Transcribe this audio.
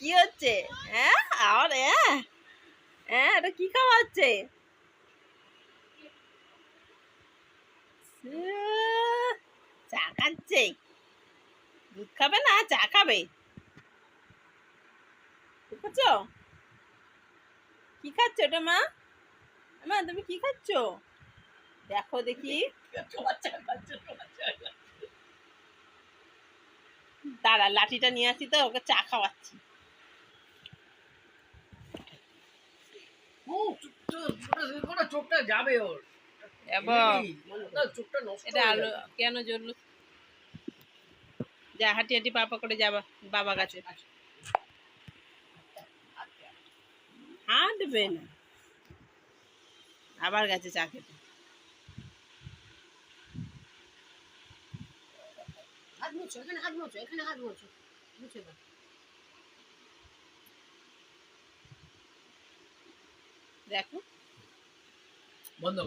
কি হচ্ছে? হ্যাঁ? হ্যাঁ? হ্যাঁ এটা কি খাওয়াচ্ছে? চা খাচ্ছে। দুধ খাবে না? চা খাবে। বুঝছ কি খাচ্ছ ওটা মা? মা তুমি কি খাচ্ছ? দেখো দেখি। দাঁড়া লাঠিটা নিয়ে আসি তো ওকে চা খাওয়াচ্ছি। চোখটা- যাবে ওর। এবং এটা আলো কেন জ্বললো? যা হাঁটি হাঁটি পাপা করে যাবা বাবা কাছে হাঁটবে না আবার গেছে চা খেতে। হাত মুছো এখানে হাত মুছো এখানে হাত মুছো। মুছে দাও। দেখো। বন্ধ